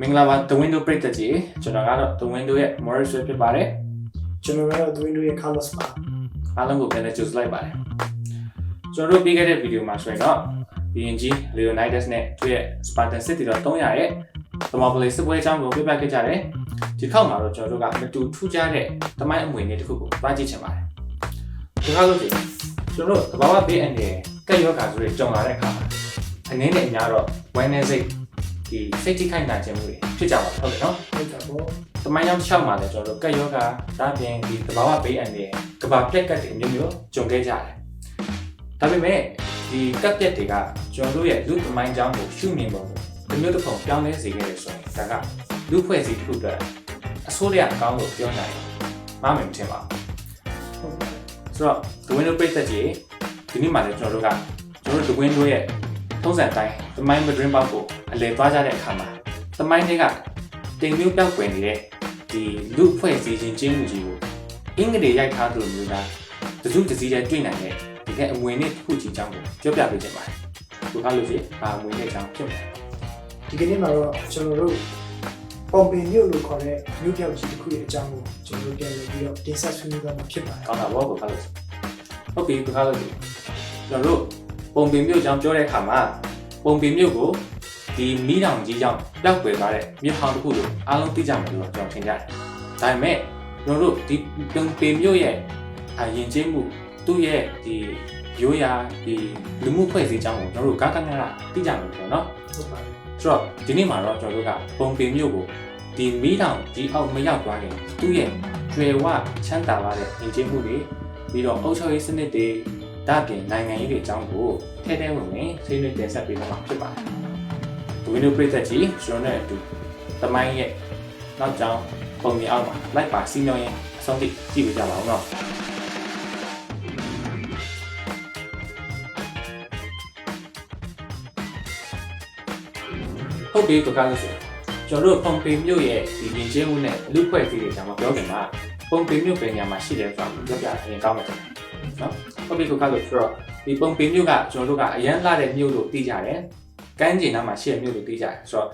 မင်္ဂလာပါ The Window ပရိသတ်ကြီးကျွန်တော်ကတော့ The Window ရဲ့ Morris ဖြစ်ပါတယ်ကျွန်တော်ကတော့ The Window ရဲ့ Carlos ပါအားလုံးကိုပြန်လည်ကြိုဆိုလိုက်ပါတယ်ကျွန်တော်တို့ပြီးခဲ့တဲ့ဗီဒီယိုမှာဆိုရင်တော့ BNG Leonidas နဲ့သူ့ရဲ့ Spartan City တော့300ရဲ့သမားပလေးစစ်ပွဲအကြောင်းကိုပြပြခဲ့ကြတယ်ဒီခေါက်မှာတော့ကျွန်တော်တို့ကမတူထူးခြားတဲ့တမိုင်းအမွေအနှစ်တစ်ခုကိုတွားကြည့်ချင်ပါတယ်ဒီခေါက်လို့ဒီကျွန်တော်တို့သဘာဝဘေးအန္တရာယ်ကက်ယောဂါဆိုတွေကြုံလာတဲ့အခါမှာအနေနဲ့အများတော့ awareness ဒီစိတ်ထိခိုက်နာခြင်းမှုတွေဖြစ်ကြပါဟုတ်တယ်နော်ဟုတ်တာပေါ့တမိုင်းကြောင်ရှောက်မှာလည်းကျွန်တော်တို့ကက်ယောဂဒါပြင်ဒီသဘာဝဘေးအန္တရာယ်ကဘာပြက်ကတ်တွေမျိုးမျိုးကြုံခဲ့ကြတယ်။ဒါပေမဲ့ဒီကက်ပြက်တွေကကျွန်တော်တို့ရဲ့လူသမိုင်းကြောင်ကိုရှုမြင်ပုံကိုတစ်မျိုးတစ်ပုံပြောင်းလဲစေခဲ့တယ်ဆိုရင်ဒါကလူဖွဲ့စည်းတစ်ခုအတွက်အဆိုးရအကောင်းလို့ပြောနိုင်တယ်။မမှန်မထင်ပါဘူးဟုတ်ပါ။ဆိုတော့ The Window ပြည့်သက်ကြီးဒီနေ့မှလည်းကျွန်တော်တို့ကကျွန်တော်တို့ The Window ရဲ့ ထုံးစံတိုင်းသမိုင်းမဒရင်ပေါက်ကိုအလည်သွားကြတဲ့အခါမှာသမိုင်းတွေကတင်မျိုးပြောက်ွယ်နေတဲ့ဒီလူဖွဲ့စည်းခြင်းကျင်းမှုကြီးကိုအင်္ဂလိပ်ရိုက်ထားသလိုမျိုးလားတစုတစည်းတည်းတွေ့နိုင်တဲ့ဒီကအမွေနဲ့တစ်ခုကြီးအကြောင်းကိုပြောပြပေးချင်ပါတယ်။ဒီကားလို့ရှိရင်ဘာအမွေနဲ့အကြောင်းဖြစ်မယ်ဒီကနေ့မှာတော့ကျွန်တော်တို့ပုံပင်မြို့လို့ခေါ်တဲ့မြို့ပြောက်ကြီးတစ်ခုရဲ့အကြောင်းကိုကျွန်တော်တို့ပြန်လည်ပြီးတော့တင်ဆက်ဆွေးနွေးသွားမှာဖြစ်ပါတယ်။ကောင်းတာဘောကိုကားလို့ရှိရင်ဟုတ်ပြီဒီကားလို့ရှိရင်ကျွန်တော်တို့ ပုံပင်မြို့အကြောင်းပြောတဲ့အခါမှာပုံပင်မြို့ကိုဒီမီးတောင်ကြီးကြောင့်ပျောက်ကွယ်သွားတဲ့မြို့ဟောင်းတစ်ခုလို့အားလုံးသိကြမှာလို့ကျွန်တော်ထင်ကြတယ်။ဒါပေမဲ့ကျွန်တော်တို့ဒီပုံပင်မြို့ရဲ့အရင်ချင်းမှုသူ့ရဲ့ဒီရိုးရာဒီလူမှုဖွဲ့စည်းကြောင်းကိုကျွန်တော်တို့ကားကနရသိကြမှာပေါ့နော်။ဟုတ်ပါတယ်ဆိုတော့ဒီနေ့မှာတော့ကျွန်တော်တို့ကပုံပင်မြို့ကိုဒီမီးတောင်ကြီးအောက်မရောက်သွားခင်သူ့ရဲ့ကျွယ်ဝချမ်းသာပါတဲ့ညီချင်းမှုတွေပြီးတော့အုပ်ချုပ်ရေးစနစ်တွေ ဒါပြင်နိုင်ငံရေးတွေအကြောင်းကိုထဲထဲဝင်ဝင်ဆွေးနွေးတင်ဆက်ပေးသွားမှာဖြစ်ပါတယ်။ဒီဝင်းတို့ပြည်သက်ကြီးကျွန်တော်နဲ့အတူတမိုင်းရဲ့နောက်ကြောင်းပုံမြင်အောင်မှာလိုက်ပါစီမျောရင်အဆုံးထိကြည့်ပေးကြပါဦးနော်။ဟုတ်ပြီကကားလို့ဆိုရင်ကျွန်တော်တို့ပုံပေမြို့ရဲ့ဒီရင်ကျင်းမှုနဲ့လူဖွဲ့စည်းတွေကျွန်တော်ပြောခင်မှာပုံပေမြို့ပဲညမှာရှိတယ်ဆိုတာကိုပြောပြရင်ကောင်းမှာတယ်နော် ဟုတ်ပြီကကားလို့ဆိုတော့ဒီပုံပေမြို့ကကျွန်တော်တို့ကအရန်လာတဲ့မြို့လို့သိကြတယ်ကမ်းခြေနားမှာရှိတဲ့မြို့လို့သိကြတယ်ဆိုတော့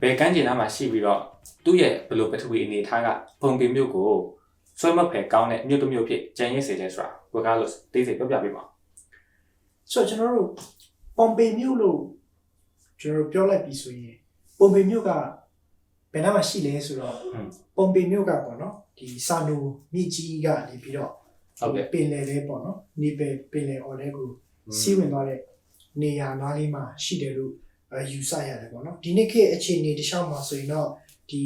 ဘယ်ကမ်းခြေနားမှာရှိပြီးတော့သူ့ရဲ့ဘယ်လိုပထဝီအနေအထားကပုံပေမြို့ကိုဆွဲမဖယ်ကောင်းတဲ့မြို့တစ်မြို့ဖြစ်ကျန်ရစ်စေတယ်ဆိုတာကိုကားလို့သိစေပြောပြပေးပါဦးဆိုတော့ကျွန်တော်တို့ပုံပင်မြို့လို့ကျွန်တော်တို့ပြောလိုက်ပြီဆိုရင်ပုံပင်မြို့ကဘယ်နားမှာရှိလဲဆိုတော့ပုံပင်မြို့ကပေါ့နော်ဒီစာနိုမြစ်ကြီးကနေပြီးတော့ ဟုတ်ကဲ့ပင်လယ်လေးပေါ့နော်နေပယ်ပင်လယ်အော်လေးကိုစီးဝင်သွားတဲ့နေရာနားလေးမှာရှိတယ်လို့အဲယူဆရတယ်ပေါ့နော်ဒီနေ့ခေတ်အခြေအနေတစ်လျှောက်မှာဆိုရင်တော့ဒီ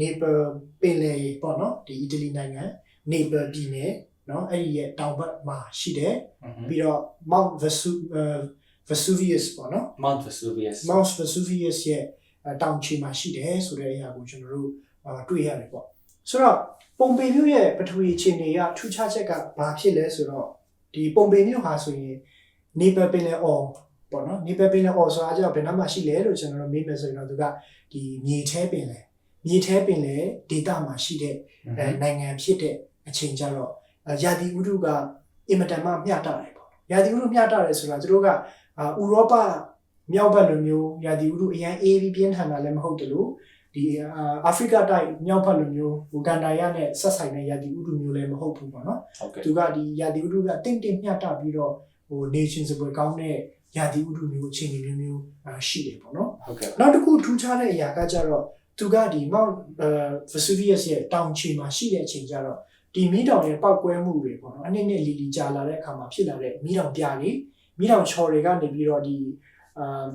နေပယ်ပင်လယ်ပေါ့နော်ဒီအီတလီနိုင်ငံနေပယ်ပြည်နယ်နော်အဲ့ဒီရဲ့တောင်ဘက်မှာရှိတယ်ပြီးတော့ Mount Vesu အဲ Vesuvius ပေါ့နော် Mount Vesuvius Mount Vesuvius ရဲ့အဲတောင်ခြေမှာရှိတယ်ဆိုတဲ့အရာကိုကျွန်တော်တို့အာတွေ့ရတယ်ပေါ့ ဆိုတော့ပုံပေမြို့ရဲ့ပထဝီအခြေအနေကထူးခြားချက်ကဘာဖြစ်လဲဆိုတော့ဒီပုံပေမြို့ဟာဆိုရင်နေပယ်ပင်လယ်အော်ပေါ့နော်နေပယ်ပင်လယ်အော်ဆိုတာကြောင့်ဘယ်နှမှာရှိလဲလို့ကျွန်တော်တို့မေးမယ်ဆိုရင်တော့သူကဒီမြေထဲပင်လယ်မြေထဲပင်လယ်ဒေသမှာရှိတဲ့အဲနိုင်ငံဖြစ်တဲ့အချိန်ကြတော့အဲရာသီဥတုကအင်မတန်မှမျှတတယ်ပေါ့ရာသီဥတုမျှတတယ်ဆိုတာသူတို့ကအာဥရောပမြောက်ဘက်လိုမျိုးရာသီဥတုအရန်အေးပြီးပြင်းထန်တာလည်းမဟုတ်တလို့ ဒီအာအာဖရိကတိုက်မြောက်ဘက်လိုမျိုးဟိုကန်ဒါရနဲ့ဆက်ဆိုင်တဲ့ရာသီဥတုမျိုးလည်းမဟုတ်ဘူးပေါ့နော်ဟုတ်ကဲ့သူကဒီရာသီဥတုကတင့်တင့်မျှတပြီးတော့ဟို nation စပွဲကောင်းတဲ့ရာသီဥတုမျိုးအခြေအနေမျိုးမျိုးအာရှိတယ်ပေါ့နော်ဟုတ်ကဲ့နောက်တစ်ခုထူးခြားတဲ့အရာကကြတော့သူကဒီ Mount အဲ Vesuvius ရဲ့တောင်ခြေမှာရှိတဲ့အချိန်ကျတော့ဒီမီးတောင်ရဲ့ပောက်ကွဲမှုတွေပေါ့နော်အနည်းနဲ့လီလီကြာလာတဲ့အခါမှာဖြစ်လာတဲ့မီးတောင်ပြားတွေမီးတောင်ချော်တွေကနေပြီးတော့ဒီအာ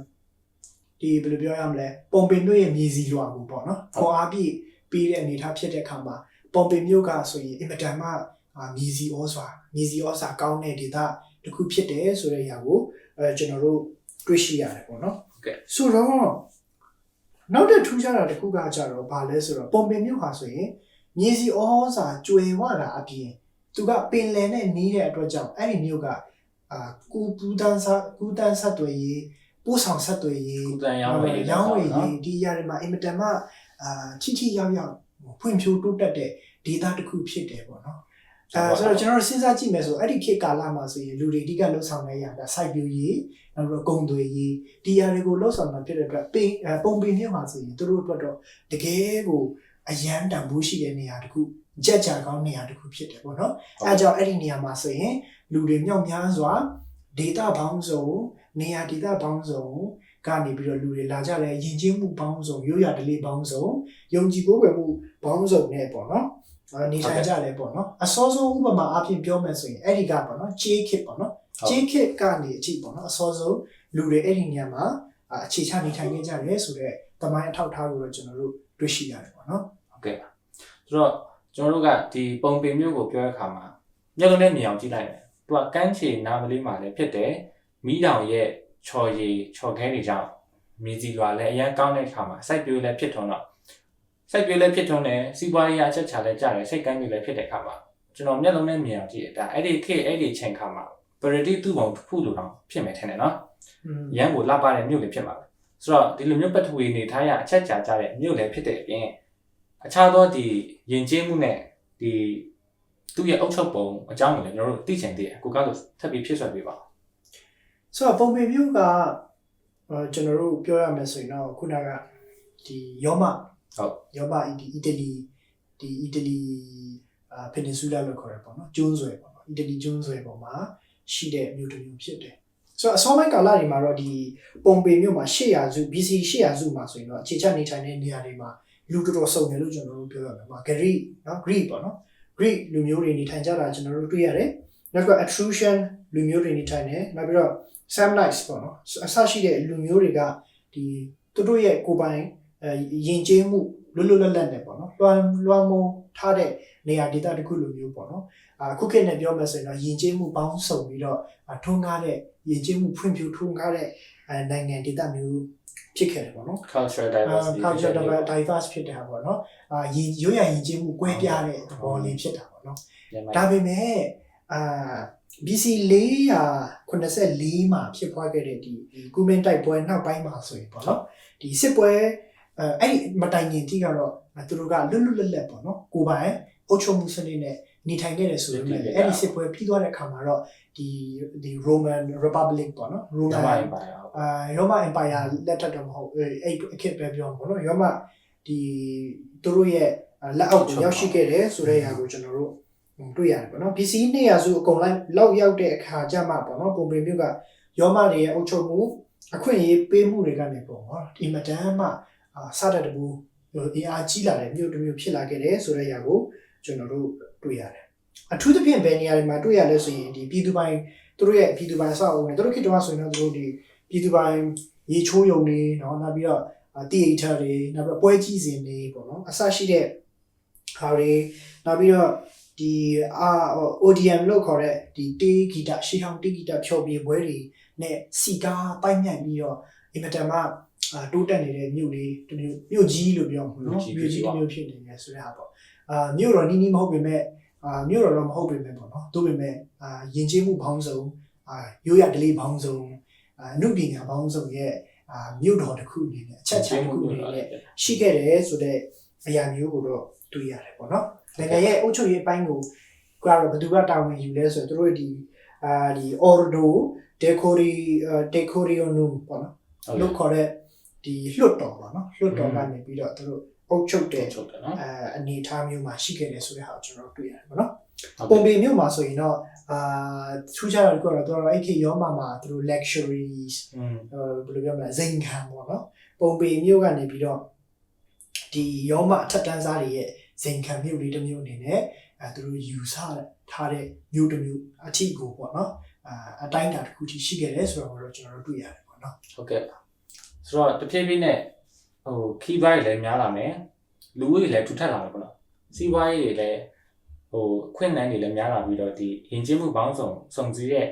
ဒီဘယ်လိုပြောရမလဲပုံပင်မြို့ရဲ့မြေစီလွှာကိုပေါ့နော်ခွန်အားပြည့်ပေးတဲ့အနေအထားဖြစ်တဲ့အခါမှာပုံပင်မြို့ကဆိုရင်အင်မတန်မှအာမြေစီဩစွာမြေစီဩစာကောင်းတဲ့ဒေသတစ်ခုဖြစ်တယ်ဆိုတဲ့အရာကိုအဲကျွန်တော်တို့တွေ့ရှိရတယ်ပေါ့နော်ဟုတ်ကဲ့ဆိုတော့နောက်တစ်ထူးခြားတာတစ်ခုကကြတော့ဘာလဲဆိုတော့ပုံပင်မြို့ဟာဆိုရင်မြေစီဩစာကျွေဝတာအပြင်သူကပင်လယ်နဲ့နီးတဲ့အတွက်ကြောင့်အဲ့ဒီမြို့ကအာကူပူတန်းဆကူတန်းဆက်တွေရေး ပို့ဆောင်ဆက်တွေရေးကုတန်ရောင်းဝယ်ရေးရောင်းဝယ်ရေးဒီຢာတွေမှာအင်မတန်မှအာချီချီရောက်ရောက်ဖွံ့ဖြိုးတိုးတက်တဲ့ဒေတာတစ်ခုဖြစ်တယ်ပေါ့နော်အဲဆိုတော့ကျွန်တော်တို့စဉ်းစားကြည့်မယ်ဆိုအဲ့ဒီခေတ်ကာလမှာဆိုရင်လူတွေအဓိကလှုပ်ဆောင်နေရတာစိုက်ပျိုးရေးနောက်ပြီးတော့ဂုံတွေရေးဒီအရာတွေကိုလှုပ်ဆောင်တာဖြစ်တဲ့အတွက်ပင်အဲပုံပင်မြင့်မှာဆိုရင်သူတို့အတွက်တော့တကယ်ကိုအရန်တန်ဖိုးရှိတဲ့နေရာတစ်ခုကြက်ကြကောင်းနေရာတစ်ခုဖြစ်တယ်ပေါ့နော်အဲအကြောင်းအဲ့ဒီနေရာမှာဆိုရင်လူတွေမြောက်များစွာဒေတာပေါင်းစုံ နေရာဒေတာပေါင်းစုံကနေပြီးတော့လူတွေလာကြတယ်ယဉ်ကျေးမှုပေါင်းစုံရိုးရာဓလေ့ပေါင်းစုံယုံကြည်ကိုးကွယ်မှုပေါင်းစုံနဲ့ပေါ့နော်အဲနေထိုင်ကြတယ်ပေါ့နော်အစောဆုံးဥပမာအဖြစ်ပြောမယ်ဆိုရင်အဲ့ဒီကပေါ့နော်ဂျေးခစ်ပေါ့နော်ဂျေးခစ်ကနေအကြည့်ပေါ့နော်အစောဆုံးလူတွေအဲ့ဒီနေရာမှာအာအခြေချနေထိုင်နေကြတယ်ဆိုတော့တမိုင်းအထောက်အထားကိုတော့ကျွန်တော်တို့တွေ့ရှိရတယ်ပေါ့နော်ဟုတ်ကဲ့ပါဆိုတော့ကျွန်တော်တို့ကဒီပုံပင်မျိုးကိုပြောတဲ့အခါမှာမျက်လုံးနဲ့မြင်အောင်ကြည့်လိုက်မယ်သူကကန်းချေနာမလေးမှာလည်းဖြစ်တယ် မိတောင်ရဲ့ချော်ရည်ချော်ခဲတွေကြောင့်မြေကြီးလွာလည်းအရန်ကောင်းတဲ့အခါမှာစိုက်ပျိုးလည်းဖြစ်ထွန်းတော့စိုက်ပျိုးလည်းဖြစ်ထွန်းတယ်စီးပွားရေးအချက်ချလည်းကြတယ်စိတ်ကမ်းကြီးလည်းဖြစ်တဲ့အခါမှာကျွန်တော်မျက်လုံးနဲ့မြင်အောင်ကြည့်တယ်ဒါအဲ့ဒီခေတ်အဲ့ဒီချိန်ခါမှာ priority သူ့ဘုံတစ်ခုလိုတော့ဖြစ်မယ်ထင်တယ်နော်อืมရန်ကိုလှပတဲ့မြို့လည်းဖြစ်မှာပဲဆိုတော့ဒီလိုမျိုးပထဝီနေထားရအချက်ချာကြတဲ့မြို့လည်းဖြစ်တဲ့အပြင်အခြားသောဒီယဉ်ကျေးမှုနဲ့ဒီသူ့ရဲ့အုပ်ချုပ်ပုံအကြောင်းကိုလည်းကျွန်တော်တို့သိချင်သေးတယ်ကိုကတော့ထပ်ပြီးဖြစ်ဆွဲပေးပါဦး ဆိုတော့ပုံပေမျိုးကအာကျွန်တော်တို့ပြောရမယ်ဆိုရင်တော့ခုနကဒီယောမဟုတ်ယောမဒီအီတလီဒီအီတလီအာပင်နီဆူလာလို့ခေါ်ရပေါ့နော်ကျွန်းဆွယ်ပေါ့နော်အီတလီကျွန်းဆွယ်ပေါ်မှာရှိတဲ့မြို့တစ်မြို့ဖြစ်တယ်ဆိုတော့အစောပိုင်းကာလတွေမှာတော့ဒီပုံပေမြို့မှာ800ရာစု BC 800ရာစုမှာဆိုရင်တော့အခြေချနေထိုင်တဲ့နေရာတွေမှာလူတော်တော်စုံတယ်လို့ကျွန်တော်တို့ပြောရမှာပါ Greek နော် Greek ပေါ့နော် Greek လူမျိုးတွေနေထိုင်ကြတာကျွန်တော်တို့တွေ့ရတယ်နောက်က Etruscan လူမျိုးတွေနေထိုင်တယ်နောက်ပြီးတော့ Samnites ပေါ့နော်အဆရှိတဲ့လူမျိုးတွေကဒီသူတို့ရဲ့ကိုယ်ပိုင်အဲယဉ်ကျေးမှုလွတ်လွတ်လပ်လပ်နဲ့ပေါ့နော်လွှမ်းလွှမ်းမိုးထားတဲ့နေရာဒေသတစ်ခုလိုမျိုးပေါ့နော်အခုခေတ်နဲ့ပြောမယ်ဆိုရင်တော့ယဉ်ကျေးမှုပေါင်းစုံပြီးတော့အာထွန်းကားတဲ့ယဉ်ကျေးမှုဖွံ့ဖြိုးထွန်းကားတဲ့အဲနိုင်ငံဒေသမျိုးဖြစ်ခဲ့တယ်ပေါ့နော် cultural အာ diversity culture diverse ဖြစ်တာပေါ့နော်အာယဉ်ရိုးရာယဉ်ကျေးမှုကွဲပြားတဲ့သဘောလေးဖြစ်တာပေါ့နော်ဒါပေမဲ့အာ BC 484မှာဖြစ်ပွားခဲ့တဲ့ဒီဒီကုမင်းတိုက်ပွဲနောက်ပိုင်းမှာဆိုရင်ပေါ့နော်ဒီစစ်ပွဲအဲအဲ့ဒီမတိုင်ခင်တိကတော့သူတို့ကလွတ်လွတ်လပ်လပ်ပေါ့နော်ကိုယ်ပိုင်အုပ်ချုပ်မှုစနစ်နဲ့နေထိုင်ခဲ့တယ်ဆိုပေမဲ့အဲ့ဒီစစ်ပွဲပြီးသွားတဲ့အခါမှာတော့ဒီဒီ Roman Republic ပေါ့နော်ရမို Roman င်းပါရောအာရောမ empire လက်ထက်တော့မဟုတ်အဲ့အဲ့အခက်ပဲပြောမှာပေါ့နော်ရောမဒီသူတို့ရဲ့လက်အောက်ကိုရောက်ရှိခဲ့တယ်ဆိုတဲ့ຢာကိုကျွန်တော်တို့ တွေ့ရတယ်ပေါ့နော်ဒီစီးနှစ်ရာစုအကုန်လိုက်လောက်ရောက်တဲ့အခါကျမှပေါ့နော်ပုံပေမြို့ကရောမတွေရဲ့အုပ်ချုပ်မှုအခွင့်အရေးပေးမှုတွေကနေပေါ့နော်ဒီမတန်းမှစတဲ့တပူအင်အားကြီးလာတဲ့မြို့တစ်မြို့ဖြစ်လာခဲ့တယ်ဆိုတဲ့အရာကိုကျွန်တော်တို့တွေ့ရတယ်အထူးသဖြင့်ဘယ်နေရာတွေမှာတွေ့ရလဲဆိုရင်ဒီပြည်သူပိုင်သူတို့ရဲ့ပြည်သူပိုင်အဆောက်အဦတွေသူတို့ခေတ္တမှာဆိုရင်တော့သူတို့ဒီပြည်သူပိုင်ရေချိုးယုံတွေနော်နောက်ပြီးတော့တီအိတာတွေနောက်ပြီးပွဲကြီးစဉ်တွေပေါ့နော်အစရှိတဲ့ဟာတွေနောက်ပြီးတော့ ဒီအာ ODM လို့ခေါ်တဲ့ဒီတေးဂီတရှေးဟောင်းတေးဂီတဖျော်ဖြေပွဲတွေနဲ့စီကားပိုက်မြိုက်ပြီးတော့အင်မတန်မှအာတိုးတက်နေတဲ့မြို့လေးတစ်မြို့မြို့ကြီးလို့ပြောမှာနော်မြို့ကြီးတစ်မြို့ဖြစ်နေတယ်ဆိုတဲ့ဟာပေါ့အာမြို့တော်နီးနီးမဟုတ်ပေမဲ့အာမြို့တော်တော့မဟုတ်ပေမဲ့ပေါ့နော်သို့ပေမဲ့အာယဉ်ကျေးမှုဘောင်းစုံအာရိုးရဒလေးဘောင်းစုံအနုပညာပေါင်းစုံရဲ့အာမြို့တော်တစ်ခုအနေနဲ့အချက်ချာတစ်ခုအနေနဲ့ရှိခဲ့တယ်ဆိုတဲ့အရာမျိုးကိုတော့တွေ့ရတယ်ပေါ့နော်။ နိုင်ငံရဲ့အုပ်ချုပ်ရေးအပိုင်းကိုကတော့ဘယ်သူကတာဝန်ယူလဲဆိုတော့သူတို့ဒီအာဒီ ordo decori decorionum ပေါ့နော်။လို့ခေါ်တဲ့ဒီလွတ်တော်ပေါ့နော်။လွတ်တော်ကနေပြီးတော့သူတို့အုပ်ချုပ်တဲ့ချုပ်တယ်နော်အဲအနေအထားမျိုးမှာရှိခဲ့တယ်ဆိုတဲ့ဟာကိုကျွန်တော်တို့တွေ့ရတယ်ပေါ့နော်ဟုတ်ပုံကဲ့ပေမျိုးမှာဆိုရင်တော့အာထူးခြားတာကတော့သူတို့အဲ့ခေတ်ရောမှာမှာသူတို့ luxuries อืมဟိုဘယ်လိုပြောမလဲဇိမ်ခံပေါ့နော်ပုံပေမျိုးကနေပြီးတော့ဒီရောမအထက်တန်းစားတွေရဲ့ ဇိမ်ခံမျိုးလေးတစ်မျိုးအနေနဲ့အဲသူတို့ယူဆထားတဲ့မျိုးတစ်မျိုးအထီကိုပေါ့နော်အာအတိုင်းအတာတစ်ခုထိရှိခဲ့တယ်ဆိုတော့တော့ကျွန်တော်တို့တွေ့ရတယ်ပေါ့နော်ဟုတ်ကဲ့ပါဆိုတော့တဖြည်းဖြည်းနဲ့ဟိုခီးပွားတွေလည်းများလာမယ်လူဦးရေလည်းထူထပ်လာမယ်ပေါ့နော်စီးပွားရေးတွေလည်းဟိုအခွင့်အရေးတွေလည်းများလာပြီးတော့ဒီယဉ်ကျေးမှုပေါင်းစုံစုံစည်းတဲ့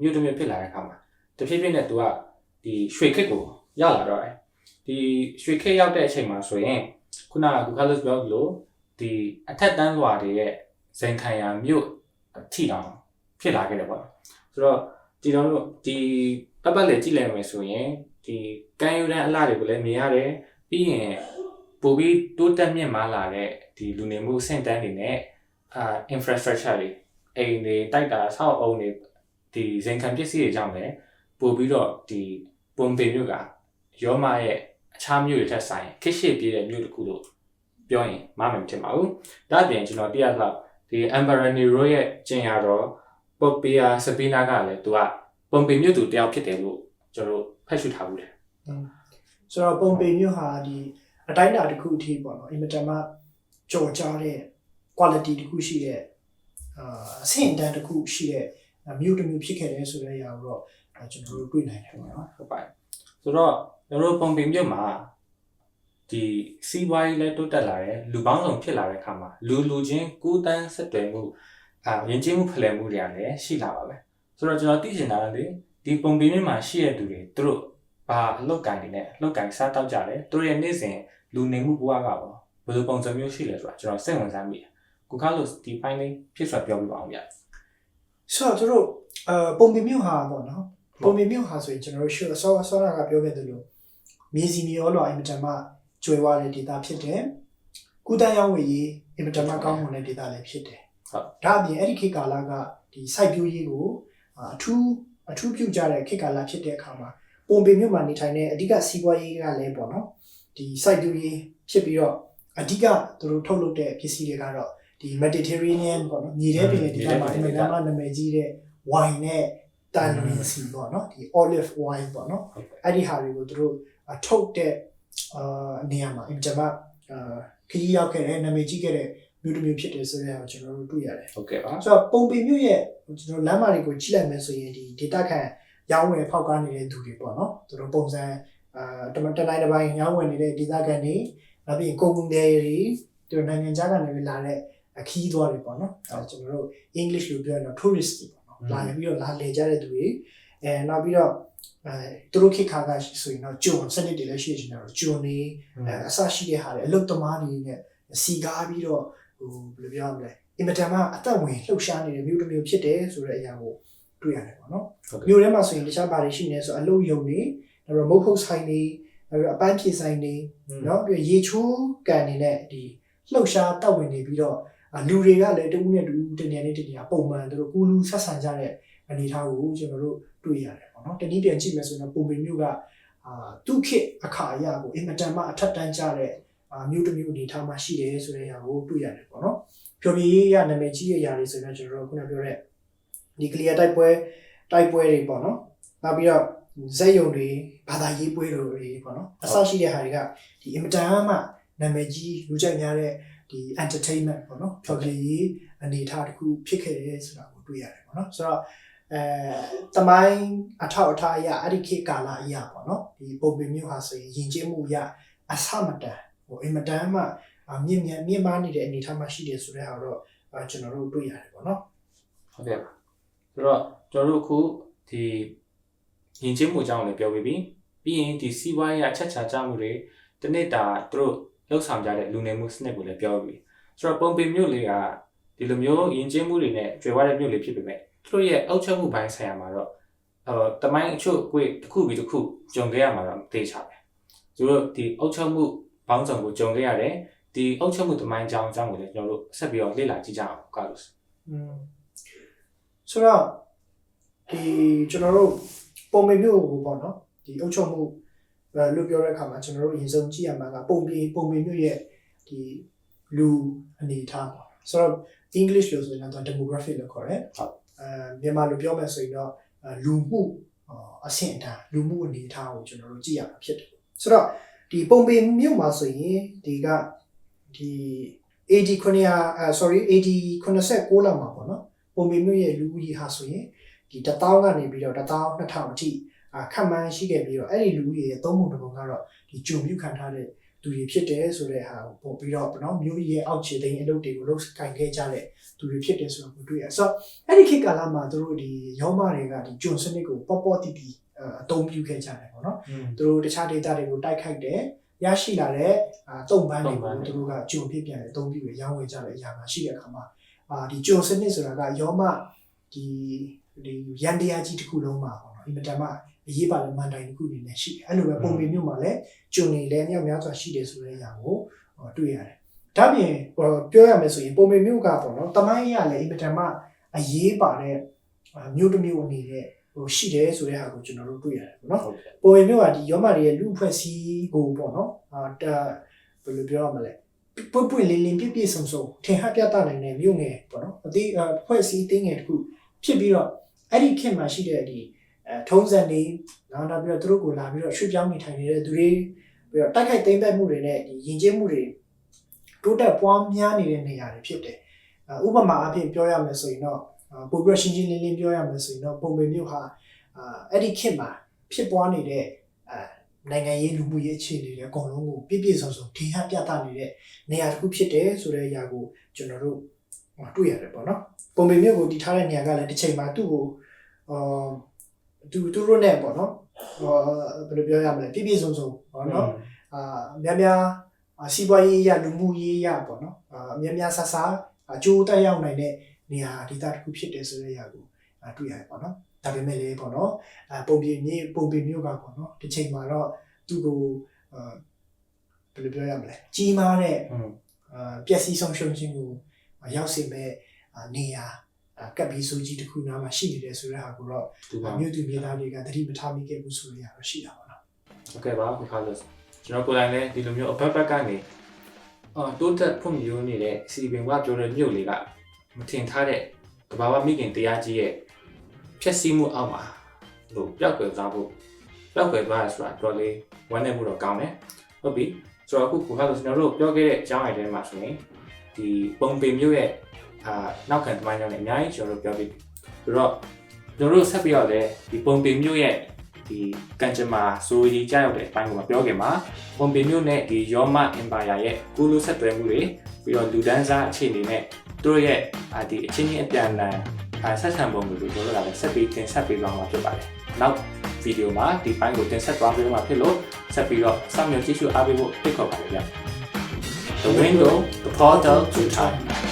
မြို့တစ်မြို့ဖြစ်လာတဲ့အခါမှာတဖြည်းဖြည်းနဲ့သူကဒီရွှေခစ်ကိုရောက်လာတော့တယ်ဒီရွှေခစ်ရောက်တဲ့အချိန်မှာဆိုရင်ခုနကကူကာလုစ်ပြောသလို ဒီအထက်တန်းလွာတွေရဲ့ဇင်ခံရမြို့အထိတောင်ဖြစ်လာခဲ့တယ်ပေါ့နော်ဆိုတော့ဒီတော့လို့ဒီပတ်ပတ်လေကြည့်လိုက်မယ်ဆိုရင်ဒီကမ်းရိုးတန်းအလှတွေကိုလည်းမြင်ရတယ်ပြီးရင်ပိုပြီးတိုးတက်မြင့်မားလာတဲ့ဒီလူနေမှုအဆင့်တန်းတွေနဲ့အာ infrastructure တွေအိမ်တွေတိုက်တာဆောက်အုံတွေဒီဇင်ခံပစ္စည်းတွေကြောင့်လည်းပပို့ပြီးတော့ဒီပုံပေမြို့ကရောမရဲ့အခြားမြို့တွေထက်ဆိုင်ခက်ရှိပြည့်တဲ့မြို့တစ်ခုလို့ ပြောရင်မှားမယ်မထင်ပါဘူးဒါအပြင်ကျွန်တော်သိရသလောက်ဒီ Emperor Nero ရဲ့ကျင်ရတော့ Popea Sabina ကလည်းသူကပုံပေမြို့သူတယောက်ဖြစ်တယ်လို့ကျွန်တော်တို့ဖတ်ရှုထားဘူးတယ်ဆိုတော့ပုံပေမျိုးဟာဒီအတိုင်းအတာတစ်ခုအထိပေါ့နော်အင်မတန်မှကြော်ကြားတဲ့ quality တစ်ခုရှိတဲ့အာအဆင့်အတန်းတစ်ခုရှိတဲ့မျိုးတစ်မျိုးဖြစ်ခဲ့တယ်ဆိုတဲ့အရာကိုတော့အဲကျွန်တော်တို့တွေ့နိုင်တယ်ပေါ့နော်ဟုတ်ပါတယ်ဆိုတော့ကျွန်တော်တို့ပုံပေမြို့မှာ ဒီစီးပွားရေးလည်းတိုးတက်လာတယ်လူပေါင်းစုံဖြစ်လာတဲ့အခါမှာလူလူချင်းကိုယ်တန်းဆက်သွယ်မှုအာယဉ်ကျေးမှုဖလှယ်မှုတွေကလည်းရှိလာပါပဲဆိုတော့ကျွန်တော်သိချင်တာကလေဒီပုံပေမြို့မှာရှိတဲ့သူတွေသူတို့ဘာအလုပ်ကိုင်နေနဲ့အလုပ်ကိုင်စားတောက်ကြတယ်သူတို့ရဲ့နေ့စဉ်လူနေမှုဘဝကပေါ့ဘယ်လိုပုံစံမျိုးရှိလဲဆိုတာကျွန်တော်စိတ်ဝင်စားမိတယ်ကိုကားလို့ဒီပိုင်းလေးဖြစ်စွာပြောပြပါအောင်ဗျာဆိုတော့သူတို့အဲပုံပေမျိုးဟာပေါ့နော်ပုံပေမျိုးဟာဆိုရင်ကျွန်တော်တို့ရှုအစောအစောကပြောခဲ့သလိုမြေစီမြေရောလောအင်မတန်မှ ကျွယ်ဝတဲ့ဒေတာဖြစ်တယ်ကုသရောင်းဝယ်ရေးအင်မတန်မှကောင်းမွန်တဲ့ဒေတာလည်းဖြစ်တယ်ဟုတ်ဒါအပြင်အဲ့ဒီခေတ်ကာလကဒီစိုက်ပျိုးရေးကိုအာအထူးအထူးပြုကြတဲ့ခေတ်ကာလဖြစ်တဲ့အခါမှာပုံပေမြို့မှာနေထိုင်တဲ့အဓိကစီးပွားရေးကလည်းပေါ့နော်ဒီစိုက်ပျိုးရေးဖြစ်ပြီးတော့အဓိကသူတို့ထုတ်လုပ်တဲ့ပစ္စည်းတွေကတော့ဒီ Mediterranean ပေါ့နော်မြေထဲပင်လယ်ဒေသမှာအင်မတန်မှနာမည်ကြီးတဲ့ wine နဲ့တန်လွင်စီပေါ့နော်ဒီ olive wine ပေါ့နော်ဟုတ်ကဲ့အဲ့ဒီဟာတွေကိုသူတို့အထုတ်တဲ့ အာနေရာမှာအင်ဂျင်မအာခရီးရောက်ခဲ့တဲ့နာမည်ကြီးခဲ့တဲ့မြို့တစ်မြို့ဖြစ်တယ်ဆိုတဲ့ဟာကိုကျွန်တော်တို့တွေ့ရတယ်ဟုတ်ကဲ့ပါဆိုတော့ပုံပေမြို့ရဲ့ကျွန်တော်လမ်းမတွေကိုကြည့်လိုက်မယ်ဆိုရင်ဒီ data ခံရောင်းဝယ်ဖောက်ကားနေတဲ့သူတွေပေါ့နော်သူတို့ပုံစံအာတမတတိုင်းတစ်ပိုင်းရောင်းဝယ်နေတဲ့ data ခံတွေနောက်ပြီးကုန်ကုန်တွေတွေသူတို့နိုင်ငံခြားကနေလာတဲ့အခီးသွားတွေပေါ့နော်အဲကျွန်တော်တို့ English လို့ပြောရင်တော့ tourist တွေပေါ့နော်လာပြီးတော့လာလည်ကြတဲ့သူတွေ အဲနောက်ပြီးတော့အဲသူတို့ခေတ်ခါကဆိုရင်တော့ဂျွန်စနစ်တွေလည်းရှိနေတယ်ဂျွန်နေအဲအဆရှိတဲ့ဟာတွေအလုတ်သမားတွေနဲ့စီကားပြီးတော့ဟိုဘယ်လိုပြောရမလဲအင်မတန်မှအသက်ဝင်လှုပ်ရှားနေတဲ့မြို့တစ်မြို့ဖြစ်တယ်ဆိုတဲ့အရာကိုတွေ့ရတယ်ပေါ့နော်ဟုတ်ကဲ့မြို့ထဲမှာဆိုရင်တခြားဘာတွေရှိနေလဲဆိုအလုတ်ယုံနေနောက်ပြီးမုတ်ဖုတ်ဆိုင်နေနောက်ပြီးအပန်းဖြေဆိုင်နေနော်ပြီးရေချိုးကန်နေတဲ့ဒီလှုပ်ရှားတောက်ဝင်နေပြီးတော့အာလူတွေကလည်းတဦးနဲ့တူတနေရာနဲ့တနေရာပုံမှန်သူတို့ကူလူဆက်ဆံကြတဲ့ အနေအထားကိုကျွန်တော်တို့တွေ့ရတယ်ပေါ့နော်တနည်းပြန်ကြည့်မယ်ဆိုတော့ပုံပင်မျိုးကအာသူခေတ်အခါအရာကိုအင်မတန်မှအထက်တန်းကြတဲ့အာမျိုးတစ်မျိုးအနေအထားမှာရှိတယ်ဆိုတဲ့အရာကိုတွေ့ရတယ်ပေါ့နော်ဖြောပြရေးရနာမည်ကြီးတဲ့အရာတွေဆိုရင်ကျွန်တော်တို့ခုနပြောတဲ့ဒီကလီယာတိုက်ပွဲတိုက်ပွဲတွေပေါ့နော်နောက်ပြီးတော့ဇက်ယုံတွေဘာသာရေးပွဲတွေပေါ့နော်အစရှိတဲ့ဟာတွေကဒီအင်မတန်မှနာမည်ကြီးလူကြိုက်များတဲ့ဒီ entertainment ပေါ့နော်ဖြောကလေးရေးအနေအထားတစ်ခုဖြစ်ခဲ့တယ်ဆိုတာကိုတွေ့ရတယ်ပေါ့နော်ဆိုတော့ အဲတမိုင်းအထောက်အထားအရာအဲ့ဒီခေတ်ကာလအရာပေါ့နော်ဒီပုံပင်မျိုးဟာဆိုရင်ယဉ်ကျေးမှုအရာအဆမတန်ဟိုအင်မတန်မှအမြင့်မြတ်မြင့်မားနေတဲ့အနေအထားမှာရှိတယ်ဆိုတဲ့ဟာတော့အဲကျွန်တော်တို့တွေ့ရတယ်ပေါ့နော်ဟုတ်ကဲ့ပါဆိုတော့ကျွန်တော်တို့အခုဒီယဉ်ကျေးမှုအကြောင်းကိုလည်းပြောပြီးပြီပြီးရင်ဒီစီးပွားရေးအချက်ချာကြမှုတွေတနေ့တာသူတို့လှုပ်ဆောင်ကြတဲ့လူနေမှုစနစ်ကိုလည်းပြောပြီးပြီဆိုတော့ပုံပေမြို့လေးကဒီလိုမျိုးယဉ်ကျေးမှုတွေနဲ့ကျွယ်ဝတဲ့မြို့လေးဖြစ်ပေမဲ့ သူတို့ရဲ့အောက်ချက်မှုပိုင်းဆိုင်ရာမှာတော့အော်တမိုင်းအချို့ကိုတစ်ခုပြီးတစ်ခုကြုံခဲ့ရမှာတော့မသေးချပဲသူတို့ဒီအောက်ချက်မှုဘောင်းဆောင်ကိုကြုံခဲ့ရတယ်ဒီအောက်ချက်မှုတမိုင်းကြောင်းအကြောင်းကိုလည်းကျွန်တော်တို့ဆက်ပြီးတော့လေ့လာကြည့်ကြအောင်ကာလို့อืมဆိုတော့ဒီကျွန်တော်တို့ပုံပေမျိုးကိုပေါ့နော်ဒီအုပ်ချုပ်မှုအဲလို့ပြောတဲ့အခါမှာကျွန်တော်တို့အရင်ဆုံးကြည့်ရမှာကပုံပေပုံပေမျိုးရဲ့ဒီလူအနေအထားပေါ့ဆိုတော့ English လို့ဆိုရင်တော့ demographic လို့ခေါ်တယ်ဟုတ်အဲ မြန်မာလိုပြောမယ်ဆိုရင်တော့အဲလူမှုအာအဆင့်အတန်းလူမှုအနေအထားကိုကျွန်တော်တို့ကြည့်ရမှာဖြစ်တယ်ဆိုတော့ဒီပုံပေမျိုးမှာဆိုရင်ဒီကဒီ AD 900အဲ sorry AD 96လောက်မှာပေါ့နော်ပုံပေမျိုးရဲ့လူဦးရေဟာဆိုရင်ဒီ1000ကနေပြီးတော့1000 2000အထိအာခန့်မှန်းရှိခဲ့ပြီးတော့အဲ့ဒီလူဦးရေရဲ့သုံးပုံတစ်ပုံကတော့ဒီဂျုံမြုခံထားတဲ့ သူတွေဖြစ်တယ်ဆိုတဲ့ဟာကိုပို့ပြီးတော့ဗောနော်မျိုးရဲ့အောက်ခြေသိမ်းအလုပ်တွေကိုလုပ်ကင်ခဲ့ကြတဲ့သူတွေဖြစ်တယ်ဆိုတော့ကိုတွေ့ရဆိုတော့အဲ့ဒီခေတ်ကာလမှာသူတို့ဒီရောမတွေကဒီဂျုံစနစ်ကိုပေါ့ပေါ့တီတီအသုံးပြုခဲ့ကြတယ်ဗောနော်သူတို့တခြား data တွေကိုတိုက်ခိုက်တယ်ရရှိလာတဲ့အာတုံပန်းတွေကိုသူတို့ကဂျုံဖြစ်ပြန်တယ်အသုံးပြုရရောင်းဝယ်ကြတဲ့အရာမှာရှိတဲ့အခါမှာအာဒီဂျုံစနစ်ဆိုတာကရောမဒီဒီရန်တရားကြီးတစ်ခုလုံးမှာပေါ့နော်အင်မတန်မှ အရေးပါတဲ့မန်တိုင်တစ်ခုအနေနဲ့ရှိတယ်အဲ့လိုပဲပုံပေမျိုးမှာလည်းဂျုံနေလည်းမြောက်များစွာရှိတယ်ဆိုတဲ့အရာကိုဟောတွေ့ရတယ်ဒါပြင်ဟောပြောရမယ်ဆိုရင်ပုံပေမျိုးကပေါ့နော်တမိုင်းရလည်းအင်မတန်မှအရေးပါတဲ့အာမျိုးတစ်မျိုးအနေနဲ့ဟိုရှိတယ်ဆိုတဲ့ဟာကိုကျွန်တော်တို့တွေ့ရတယ်ပေါ့နော်ဟုတ်ကဲ့ပုံရိပ်မျိုးကဒီရောမတွေရဲ့လူအဖွဲ့အစည်းကိုပေါ့နော်အာဒါဘယ်လိုပြောရမလဲပွပွလင်းလင်းပြည့်ပြည့်စုံစုံထင်ဟပြသနိုင်တဲ့မြို့ငယ်ပေါ့နော်အသေးအဖွဲ့အစည်းတင်းငယ်တစ်ခုဖြစ်ပြီးတော့အဲ့ဒီခေတ်မှာရှိတဲ့ဒီ အဲထုံးစံတွေနောက်နောက်ပြီးတော့သူတို့ကိုလာပြီးတော့ရွှေ့ပြောင်းနေထိုင်နေတဲ့သူတွေပြီးတော့တိုက်ခိုက်သိမ်းပိုက်မှုတွေနဲ့ဒီယဉ်ကျေးမှုတွေတိုးတက်ပွားများနေတဲ့နေရာတွေဖြစ်တယ်ဥပမာအဖြစ်ပြောရမယ်ဆိုရင်တော့ပိုပြီးရှင်းရှင်းလင်းလင်းပြောရမယ်ဆိုရင်တော့ပုံပေမြို့ဟာအာအဲ့ဒီခေတ်မှာဖြစ်ပွားနေတဲ့အဲနိုင်ငံရေးလူမှုရေးအခြေအနေတွေအကုန်လုံးကိုပြည့်ပြည့်စုံစုံထင်ဟပြသနေတဲ့နေရာတစ်ခုဖြစ်တယ်ဆိုတဲ့အရာကိုကျွန်တော်တို့တွေ့ရတယ်ပေါ့နော်ပုံပေမြို့ကိုတည်ထားတဲ့နေရာကလည်းတစ်ချိန်မှာသူ့ကိုအာ သူသူတို့နဲ့ပေါ့နော်ဟောဘယ်လိုပြောရမလဲပြည့်ပြည့်စုံစုံပေါ့နော်အာများများအာစီးပွားရေးရလူမှုရေးရပေါ့နော်အာများများဆဆာအကျိုးတက်ရောက်နိုင်တဲ့နေရာဒေသတစ်ခုဖြစ်တယ်ဆိုတဲ့အရာကိုအာတွေ့ရတယ်ပေါ့နော်ဒါပေမဲ့လည်းပေါ့နော်အာပုံပြမြေပုံပြမျိုးကပေါ့နော်ဒီချိန်မှာတော့သူ့ကိုအာဘယ်လိုပြောရမလဲကြီးမားတဲ့อืมအာပျက်စီးဆုံးရှုံးခြင်းကိုအာရောက်စေမဲ့အာနေရာအာ ကပ်ပြီးစိုးကြီးတစ်ခုနားမှာရှိနေတယ်ဆိုတဲ့ဟာကိုတော့ဒီပါမြို့သူမြို့သားတွေကသတိမထားမိခဲ့ဘူးဆိုတဲ့အရာတော့ရှိတာပါနော်ဟုတ်ကဲ့ပါခုခါလို့ကျွန်တော်ကိုယ်တိုင်လည်းဒီလိုမျိုးအဘက်ဘက်ကနေအော်တိုးတက်ဖွံ့ဖြိုးနေတဲ့စီပင်ကပြောတဲ့မြို့လေးကမထင်ထားတဲ့ကဘာဝမိခင်တရားကြီးရဲ့ဖြည့်ဆည်းမှုအောက်မှာလို့ပျောက်ကွယ်သွားဖို့ပျောက်ကွယ်သွားရဆိုတာတော်လေးဝမ်းနည်းမှုတော့ကောင်းတယ်ဟုတ်ပြီဆိုတော့အခုခုခါလို့ကျွန်တော်တို့ပြောခဲ့တဲ့အကြောင်းအရာတွေမှာဆိုရင်ဒီပုံပင်မြို့ရဲ့ အာနောက်ခံသမိုင်းကြောင့်လည်းအများကြီးကျွန်တော်တို့ပြောပြီးဆိုတော့ကျွန်တော်တို့ဆက်ပြီးတော့လည်းဒီပုံပင်မြို့ရဲ့ဒီကန်ဂျမာဆိုရီကြားရောက်တဲ့အပိုင်းကိုမပြောခင်မှာပွန်ပင်မြို့နဲ့ဒီယောမအင်ပါယာရဲ့ကုလူဆက်သွယ်မှုတွေပြီးတော့လူဒန်းစားအခြေအနေနဲ့သူတို့ရဲ့အာဒီအချင်းချင်းအပြန်အလှန်အာဆက်ဆံပုံတွေကိုပြောလို့ရတယ်ဆက်ပြီးတင်ဆက်ပေးသွားမှာဖြစ်ပါတယ်။နောက်ဗီဒီယိုမှာဒီပိုင်းကိုတင်ဆက်သွားပေးမှာဖြစ်လို့ဆက်ပြီးတော့စောင့်မျှော်ကြည့်ရှုအားပေးဖို့ဖိတ်ခေါ်ပါတယ်ဗျ။ The window, the portal to time.